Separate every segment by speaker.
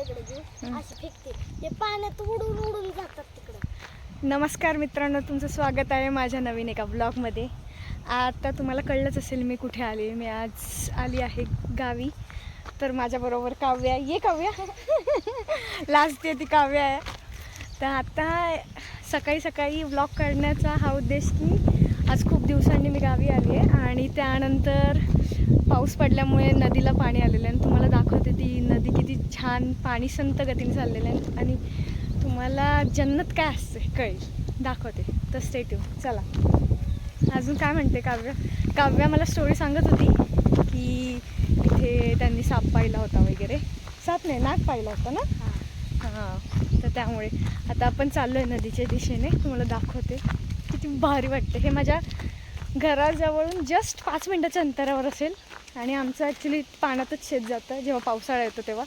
Speaker 1: दगड घेऊन असे फेकते ते पाण्यात उडून उडून जातात तिकडं.
Speaker 2: नमस्कार मित्रांनो तुमचं स्वागत आहे माझ्या नवीन एका ब्लॉगमध्ये आता तुम्हाला कळलंच असेल मी कुठे आली. मी आज आली आहे गावी. तर माझ्याबरोबर काव्या आहे. ये काव्या. लाजते ती काव्या आहे. तर आता सकाळी सकाळी ब्लॉग काढण्याचा हा उद्देश की आज खूप दिवसांनी मी गावी आली आहे. आणि त्यानंतर पाऊस पडल्यामुळे नदीला पाणी आलेलं आहे. आणि तुम्हाला दाखवते ती नदी किती छान पाणी संत गतीने चाललेलं आहे. आणि तुम्हाला जन्नत काय असते कळेल. दाखवते. तर स्टेट चला. अजून काय म्हणते काव्या? काव्या मला स्टोरी सांगत होती की इथे त्यांनी साप पाहिला होता वगैरे. साप नाही नाग पाहिला होता ना? हां. तर त्यामुळे आता आपण चाललो आहे नदीच्या दिशेने. तुम्हाला दाखवते. किती भारी वाटते. हे माझ्या घराजवळून जस्ट पाच मिनटाच्या अंतरावर असेल. आणि आमचं ॲक्च्युली पाण्यातच शेत जातं. जेव्हा पावसाळा येतो तेव्हा.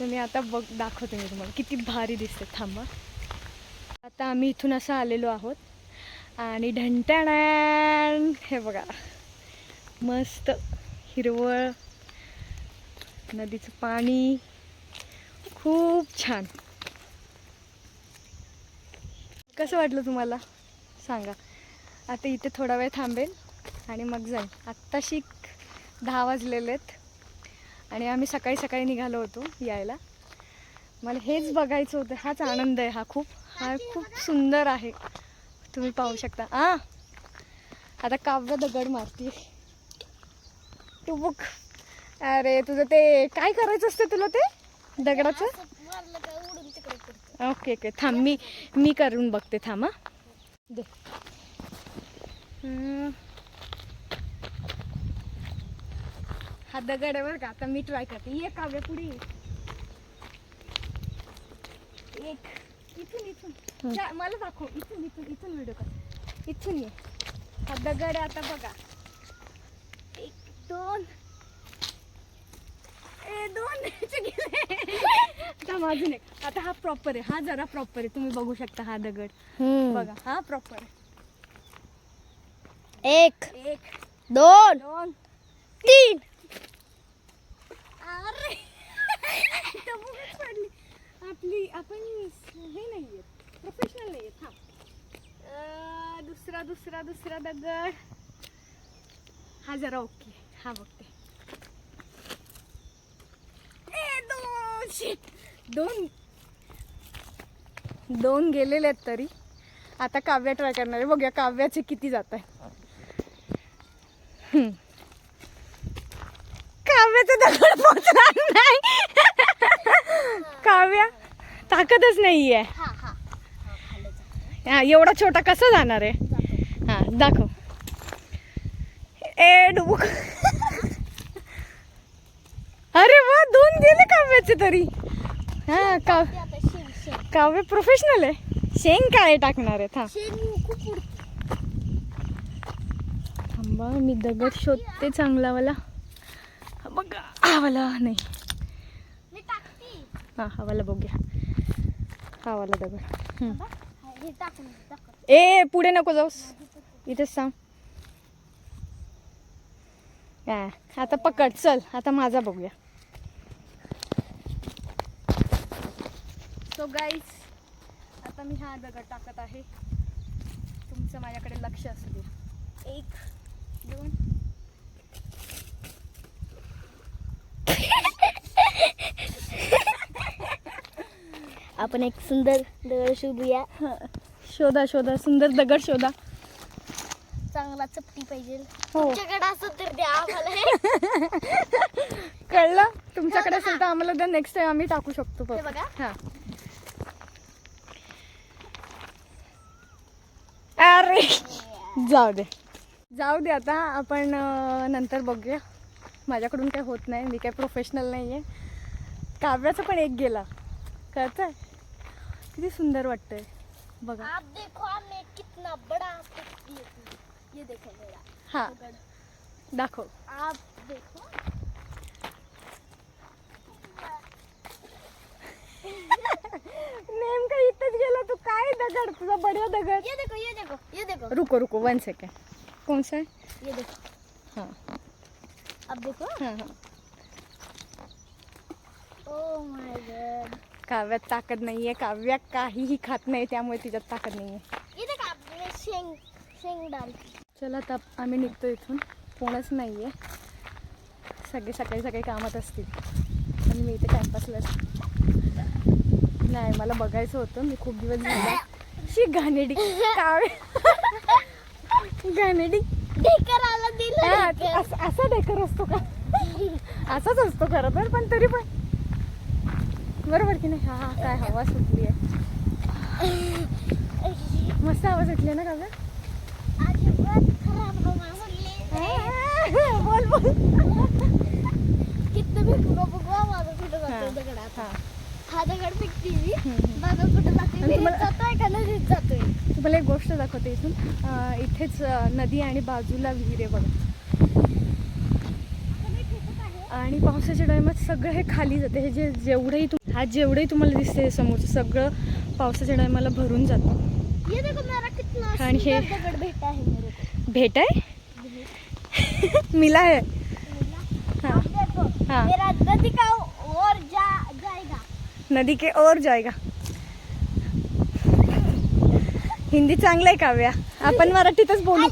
Speaker 2: तर मी आता बघ दाखवते मी तुम्हाला. किती भारी दिसते. थांबा. आता आम्ही इथून असं आलेलो आहोत. आणि ढंटाण हे बघा. मस्त. हिरवळ. नदीचं पाणी. खूप छान. कसं वाटलं तुम्हाला? सांगा. आता इथे थोडा वेळ थांबेल आणि मग जाईल आत्ताशी दहा वाजलेले आहेत आणि आम्ही सकाळी सकाळी निघालो होतो यायला. मला हेच बघायचं होतं. हाच आनंद आहे हा खूप. हा खूप सुंदर आहे. तुम्ही पाहू शकता. आ! आता काव्य दगड मारती तू बघ. अरे तुझं ते काय करायचं असतं तुला ते? दगडाचं? Okay okay. थांब मी मी करून बघते. थांब दे. हा दगड आहे बरं का. आता मी ट्राय करते. ये काव्य पुढे. एक. इथून इथून. चा- मला दाखव. इथून इथून इथून व्हिडिओ कर. इथून ये. हा दगड आहे आता बघा. एक दोन. ए दोन. ह्याचे गेले. थांब अजून एक. आता हा प्रॉपर आहे. हा जरा प्रॉपर आहे. तुम्ही बघू शकता हा दगड. बघा हा प्रॉपर आहे.
Speaker 1: एक
Speaker 2: एक
Speaker 1: दोन
Speaker 2: दोन
Speaker 1: तीन.
Speaker 2: आपली आपण हे नाहीये प्रोफेशनल नाहीये थांब. दुसरा दुसरा दुसरा दगड. हा जरा ओके हा बघते. दोन दोन. गेलेले आहेत तरी. आता काव्या ट्राय करणार आहे. बघूया काव्याचे किती जात आहे काव्याचं दगड पोचणार नाही. काव्या ताकदच नाहीये.
Speaker 1: हा हा.
Speaker 2: हा एवढा छोटा कसा जाणार आहे? हा दाखव. ए अरे वा दोन गेले काव्याचे तरी. हा काव
Speaker 1: ते आता शेण शेण
Speaker 2: काव्य प्रोफेशनल आहे. शेंग काय टाकणार आहे
Speaker 1: उडतं.
Speaker 2: थांबा मी दगड शोधते चांगला वाला बघा. हा वाला नाही.
Speaker 1: मी
Speaker 2: हा हा वाला बघूया. हा वाला दगड. ए पुढे नको जाऊस. इथेच सांग हा, आता पकड. चल आता माझा बघूया. सो गाईज आता मी हा दगड टाकत आहे. तुमचं माझ्याकडे लक्ष असू दे एक
Speaker 1: आपण एक सुंदर दगड शोधूया.
Speaker 2: शोधा शोधा. सुंदर दगड शोधा.
Speaker 1: चांगला चपटी पाहिजे.
Speaker 2: हो.
Speaker 1: तुमच्याकडे असं तर द्या आम्हाला.
Speaker 2: कळलं? तुमच्याकडे असेल तर आम्हाला द्या. नेक्स्ट टाइम आम्ही टाकू शकतो
Speaker 1: हे
Speaker 2: बघ.
Speaker 1: बघा.
Speaker 2: हा. अरे. जाऊ दे. जाऊ दे आता आपण नंतर बघूया. माझ्याकडून काही होत नाही मी काही प्रोफेशनल नाही आहे काव्याचा पण एक गेला. कळतंय? किती सुंदर वाटतंय. बघा.
Speaker 1: आप देखो कितना बड़ा है. ये देखो मेरा.
Speaker 2: हा. दाखव.
Speaker 1: आप देखो.
Speaker 2: नेमका इथंच गेला तू काय दगड? तुझा बढिया दगड.
Speaker 1: ये देखो ये देखो ये देखो.
Speaker 2: रुको रुको वन सेकंड कौन सा है?
Speaker 1: ये देखो।
Speaker 2: हाँ।
Speaker 1: अब देखो।
Speaker 2: हाँ हाँ।
Speaker 1: ओ माय गॉड
Speaker 2: काव्यात ताकद नाही आहे काव्या काहीही खात नाही त्यामुळे तिच्यात ताकद नाही आहे
Speaker 1: इथे का आपले शेंग शेंग डाल
Speaker 2: चला आता आम्ही निघतो इथून. कोणच नाही आहे सगळे सकाळी सकाळी कामात असतील. आणि मी इथे टाईमपासला नाही. मला बघायचं होतं. मी खूप दिवस झाला. शी घाणेडी काव्य. घाणेडी
Speaker 1: दिलं.
Speaker 2: असा डेकर असतो का? असाच असतो खरं तर पण तरी पण. बरोबर की नाही? हा काय हवा सुटली आहे. मस्त हवा सुटली ना
Speaker 1: सुटली.
Speaker 2: बोल बोल.
Speaker 1: किती मी माझं कुठं
Speaker 2: हा.
Speaker 1: दगडात
Speaker 2: हा.
Speaker 1: दगड
Speaker 2: हम्म.
Speaker 1: माझं कुठं जातोय का नदीत जातोय?
Speaker 2: तुम्हाला एक गोष्ट दाखवते इथून. इथेच नदी आणि बाजूला विहीर आहे बघा. आणि पावसाच्या टायमात सगळं हे खाली जाते. हे जे जेवढंही तुम हा जेवढंही तुम्हाला दिसते समोरचं सगळं पावसाच्या टायमाला भरून जातं.
Speaker 1: ये देखो मेरा कितना
Speaker 2: आणि हे-
Speaker 1: भेटा है मेरे को.
Speaker 2: भेट आहे? मिला आहे हाँ. हाँ
Speaker 1: नदी के और जाएगा
Speaker 2: हिंदी चांगलं आहे काव्या आपण मराठीतच बोलू.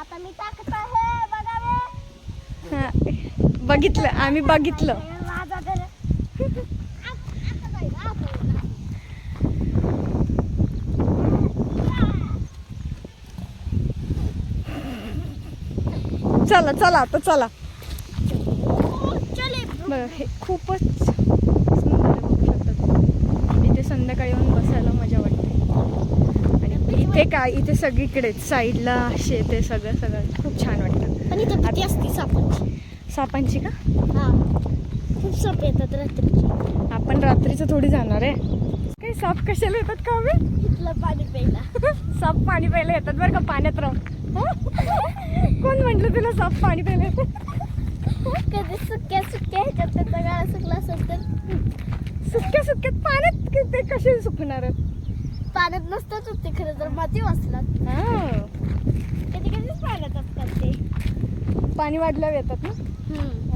Speaker 1: आता मी टाकत आहे बघावे
Speaker 2: हा. बघितलं आम्ही बघितलं
Speaker 1: माझा तर.
Speaker 2: चला चला आता चला बरं हे खूपच सुंदर आहे बघू शकता तुम्ही. इथे संध्याकाळी येऊन बसायला मजा वाटते. आणि इथे काय इथे सगळीकडे साईडला शेत आहे सगळं सगळं. खूप छान वाटतं.
Speaker 1: आणि इथं भीती असते सापांची?
Speaker 2: सापांची का?
Speaker 1: हा. खूप साप येतात रात्रीची.
Speaker 2: आपण रात्रीचं थोडी जाणार आहे. काही साप कशाला येतात का हवे
Speaker 1: इथलं पाणी प्यायला.
Speaker 2: साप पाणी प्यायला येतात बरं का पाण्यात राहून. कोण म्हटलं तुला साप पाणी प्यायला येतात?
Speaker 1: कधी सुक्या सुक्या ह्याच्यात त्याचा गाळा सुकला असेल तर
Speaker 2: सुक्या सुक्यात पाण्यात ते कसे सुकणार?
Speaker 1: पाण्यात नसतंच होते खरं तर. माती वाचलात
Speaker 2: हा.
Speaker 1: कधी कधीच पाण्यात असतात ते.
Speaker 2: पाणी वाढल्यावर येतात ना?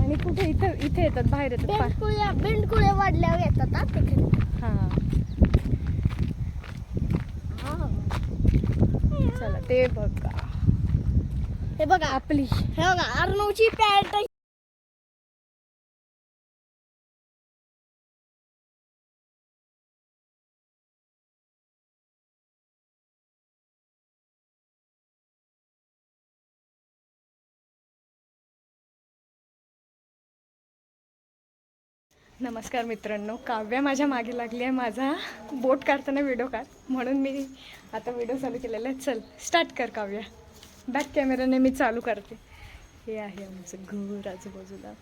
Speaker 2: आणि कुठे? इथं इथे येतात बाहेर येतात
Speaker 1: बेंडकुळ्या बेंडकुळ्या वाढल्यावर येतात
Speaker 2: हा चला ते बघा.
Speaker 1: हे बघा.
Speaker 2: आपली.
Speaker 1: हे बघा अर्णवची पॅन्ट
Speaker 2: नमस्कार मित्रांनो. काव्या माझ्या मागे लागली आहे. माझा बोट काढताना व्हिडिओ काढ. म्हणून मी आता व्हिडिओ चालू केलेला आहे. चल स्टार्ट कर काव्या. बॅक कॅमेराने मी चालू करते. हे आहे आमचं घर आजूबाजूला.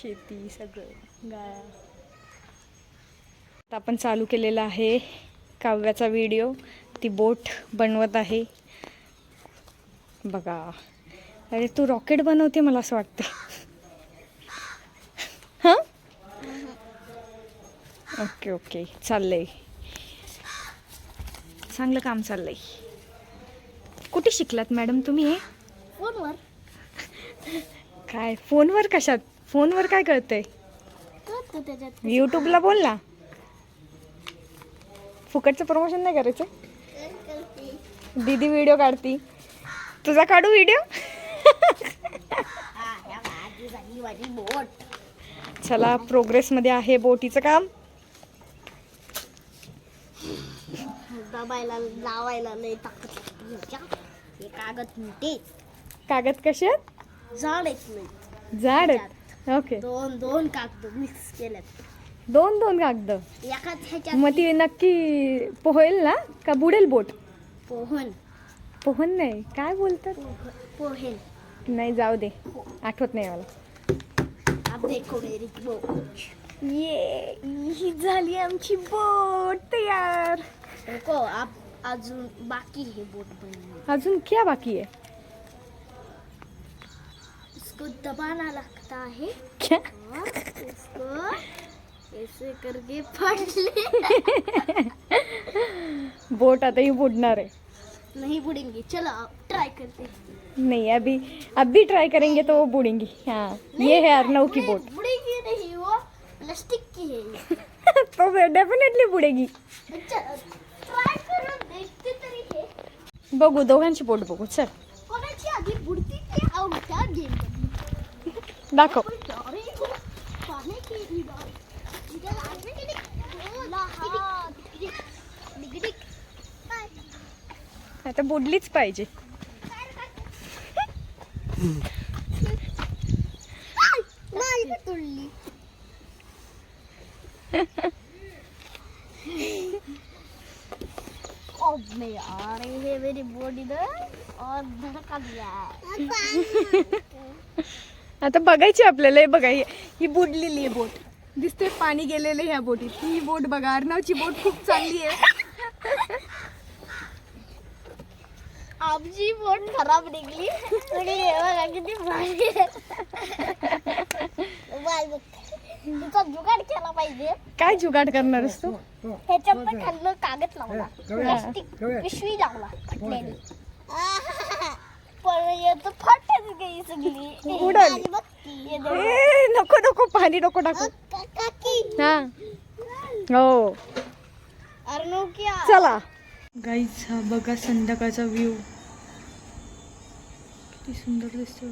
Speaker 2: शेती सगळं गाया. आता आपण चालू केलेला आहे काव्याचा व्हिडिओ ती बोट बनवत आहे. बघा. अरे तू रॉकेट बनवते मला असं वाटतं. Okay okay. चाललंय. चांगलं काम चाललंय. कुठे शिकलात मॅडम तुम्ही हे?
Speaker 1: फोनवर.
Speaker 2: काय फोनवर कशात? फोनवर काय कळतंय?
Speaker 1: त्याच्यात
Speaker 2: यूट्यूबला बोल ना फुकटचं प्रमोशन नाही करायचं? दीदी व्हिडिओ काढती. तुझा काढू व्हिडिओ चला प्रोग्रेसमध्ये आहे बोटीचं काम.
Speaker 1: दबायला लावायला लय ताकद लागते. हे कागद मोठे
Speaker 2: कागद कसे आहेत
Speaker 1: झाड आहेत नाही
Speaker 2: जाड आहेत ओके.
Speaker 1: दोन दोन कागद मिक्स केल्यात.
Speaker 2: दोन दोन कागद?
Speaker 1: एकाच ह्याच्यात
Speaker 2: मग ती नक्की पोहेल ना? का बुडेल बोट?
Speaker 1: पोहन.
Speaker 2: पोहन नाही. काय बोलतात?
Speaker 1: पोह- पोहेल.
Speaker 2: नाही जाऊ दे. आठवत नाही मला.
Speaker 1: अब देखो मेरी बोट.
Speaker 2: ये ही झाली आमची बोट तयार.
Speaker 1: रुको आप अजून बाकी है बोट बनने।
Speaker 2: अजून क्या बाकी आहे
Speaker 1: इसको दबाना लगता है।
Speaker 2: क्या?
Speaker 1: और इसको ऐसे करके फाड़ ले।
Speaker 2: बोट आता ही बुडणार आहे.
Speaker 1: नहीं बुड़ेंगे चलो आप ट्राई करते हैं।
Speaker 2: नहीं अभी अभी ट्राई करेंगे तो वो बुड़ेंगी। हाँ ये है अर्नव की बोट।
Speaker 1: बुड़ेगी नहीं वो प्लास्टिक की है
Speaker 2: तो डेफिनेटली बुडेगी।
Speaker 1: हे.
Speaker 2: बघू दोघांची पोट बघू चल. दाखव. आता बुडलीच पाहिजे.
Speaker 1: तुळली मैं यार ये मेरी बॉडी ना और धड़का दिया है
Speaker 2: आता बघायची आपल्याला हे बघा ही बुडलेली आहे बोट दिसते पाणी गेलेलं ह्या बोटीत ही बोट बघा अर्णवची बोट खूप चांगली आहे
Speaker 1: आमची बोट खराब निघली किती तुझा जुगाड केला पाहिजे.
Speaker 2: काय जुगाड करणार असतो
Speaker 1: ह्याच्यात पण खाल्लं कागद लावला. प्लास्टिक पिशवी लावला फाटलेली पण येत फाटत गई सगळी.
Speaker 2: उडाली.
Speaker 1: हे
Speaker 2: नको नको पाणी नको टाकू.
Speaker 1: काकी
Speaker 2: हा. हो.
Speaker 1: अर्णव क्या
Speaker 2: चला. गाईच हा बघा संध्याकाळचा व्ह्यू किती सुंदर दिसतो